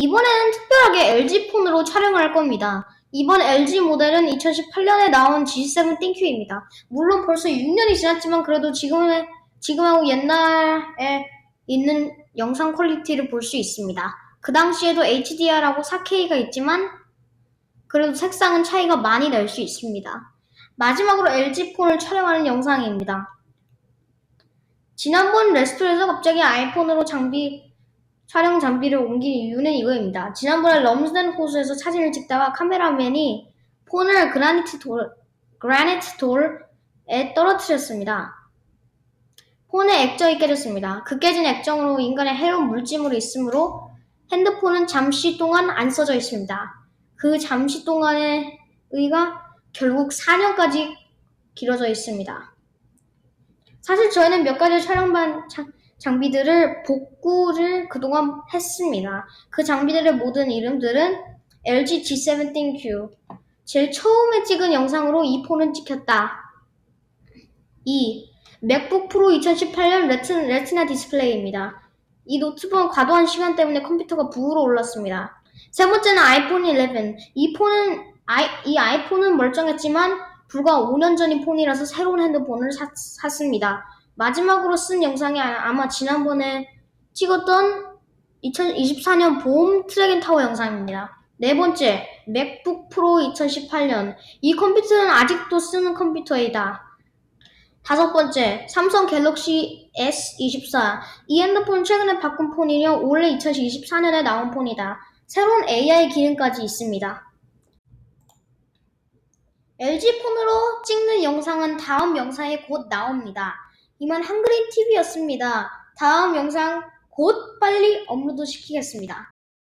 이번에는 특별하게 LG 폰으로 촬영을 할 겁니다. 이번 LG 모델은 2018년에 나온 G7 띵큐입니다. 물론 벌써 6년이 지났지만 그래도 지금의, 지금하고 옛날에 있는 영상 퀄리티를 볼 수 있습니다. 그 당시에도 HDR하고 4K가 있지만 그래도 색상은 차이가 많이 날 수 있습니다. 마지막으로 LG 폰을 촬영하는 영상입니다. 지난번 레스토에서 갑자기 아이폰으로 장비 촬영 장비를 옮긴 이유는 이거입니다. 지난번에 럼스덴 호수에서 사진을 찍다가 카메라맨이 폰을 그라니트 돌, 그라니트 돌에 떨어뜨렸습니다. 폰에 액정이 깨졌습니다. 그 깨진 액정으로 인간의 해로운 물질물이 있으므로 핸드폰은 잠시 동안 안 써져 있습니다. 그 잠시 동안의 의가 결국 4년까지 길어져 있습니다. 사실 저희는 몇 가지 촬영반 장, 장비들을 복구를 그동안 했습니다. 그 장비들의 모든 이름들은 LG G7 ThinQ. 제일 처음에 찍은 영상으로 이 폰은 찍혔다. 2. 맥북 프로 2018년 레튼, 레티나 디스플레이입니다. 이 노트북은 과도한 시간 때문에 컴퓨터가 부으로 올랐습니다. 세 번째는 아이폰 11. 이 폰은 아이, 이 아이폰은 멀쩡했지만 불과 5년 전인 폰이라서 새로운 핸드폰을 샀, 샀습니다. 마지막으로 쓴 영상이 아- 아마 지난번에 찍었던 2024년 봄 트래긴 타워 영상입니다. 네 번째, 맥북 프로 2018년. 이 컴퓨터는 아직도 쓰는 컴퓨터이다. 다섯 번째, 삼성 갤럭시 S24. 이 핸드폰 최근에 바꾼 폰이며 올해 2024년에 나온 폰이다. 새로운 AI 기능까지 있습니다. LG 폰으로 찍는 영상은 다음 영상에 곧 나옵니다. 이만 한그린 TV였습니다. 다음 영상 곧 빨리 업로드 시키겠습니다.